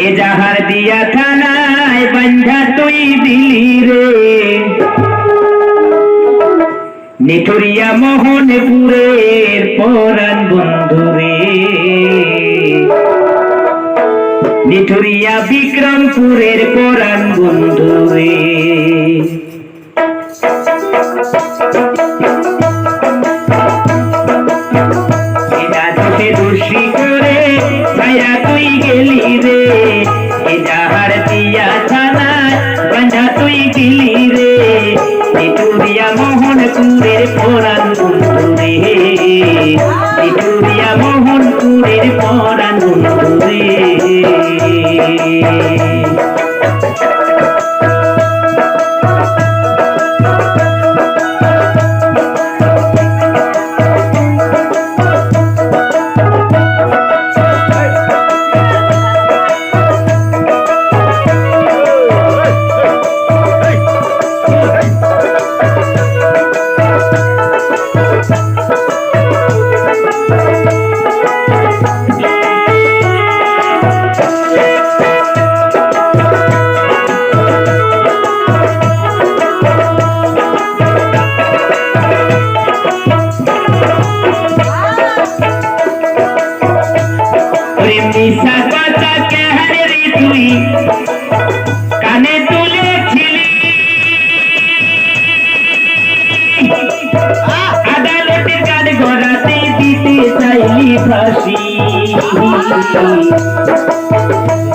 এজাহার দিয়া থানায় বান্ধা তুই দিলি রে। নিঠুরিয়া মোহনপুরের পরাণ বন্ধু রে। নিঠুরিয়া বিক্রমপুরের পরাণ বন্ধু রে। দিলি রে। নিটুরিয়া মোহনপুরের পরাণ বন্ধু রে নিটুরিয়া মোহনপুরের পরাণ বন্ধু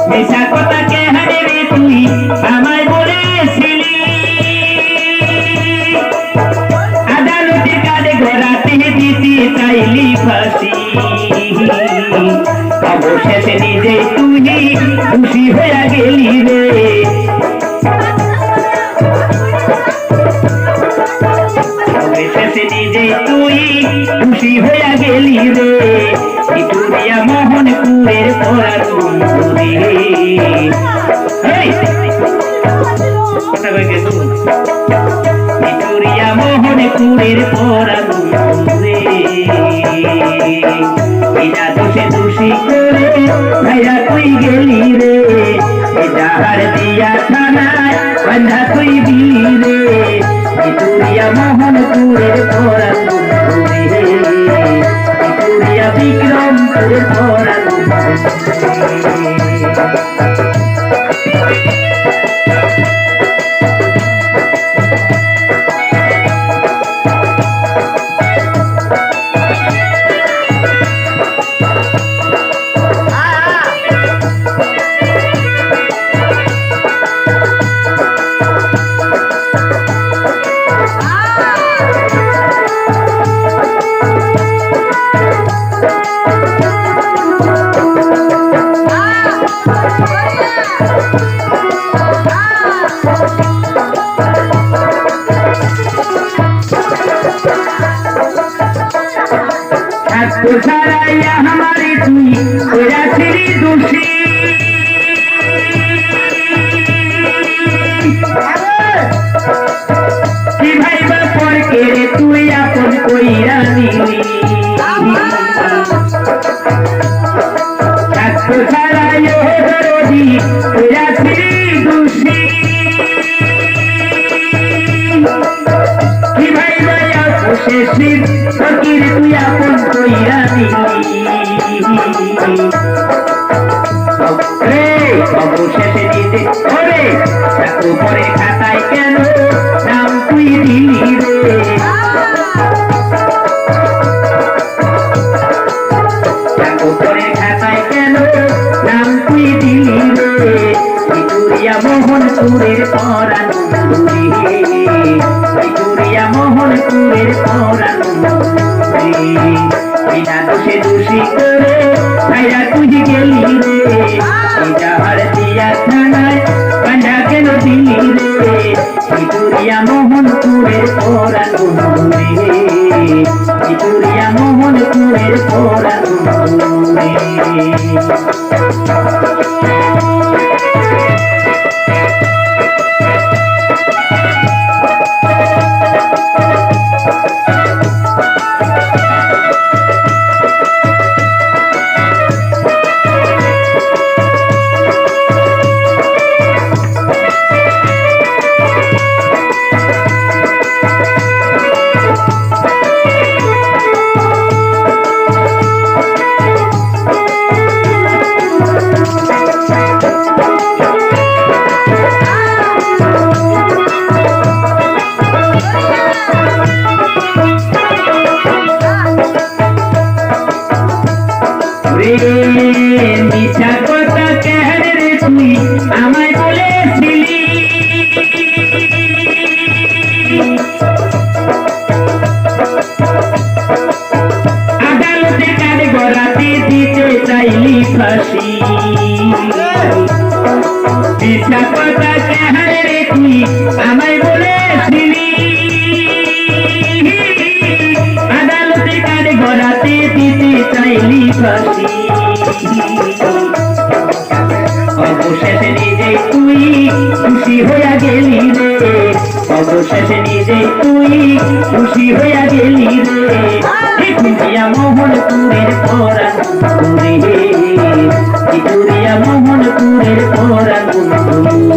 মিশা কথা কেহারে রে তুই আমায় বলেছিলি আদালতের কাজে ঘোরাতে দিতে চাইলি ফাঁসি অবশেষে নিজে তুই খুশি হয়ে গেলি রে। মোহনপুরের পরা বন্ধু রে এই, কথা কই গেছো? ভিক্টোরিয়া মোহনপুরের পরা দোষী করে ভাইয়া তুই গেলি রে যাহার দিয়া থানায় বান্ধা তুই দিলি রে বন্ধুরে ভিক্টোরিয়া বিক্রমপুরের পরা বন্ধুরে থাকতো সারাইয়া हमारी তুই ওরা ছিলি দোষী কি ভাইবা পর কেড়ে তুই আপন কইরা নিলি থাকতো সারাইয়া দরদি ওরা ছিলি দোষী শেষির ফকির তুই আপন কইরা দিলি ভিক্টোরিয়া মোহনপুরের পরাণ বিনা দোষে দোষী করে ভাইয়া তুই গেলি রে যাহার দিয়া থানায় বান্ধা কেন দিলি রে ভিক্টোরিয়া মোহনপুরের পরাণ ভিক্টোরিয়া মোহনপুরের পরাণ রে ফাঁসি। মিথ্যা কথা আদালতে কারে গড়াতে দিতে চাইলি ফাঁসি। শেষ নিজে তুই খুশি হইয়া গেলি রে। কুড়িয়া মোহন তুরের পরাণ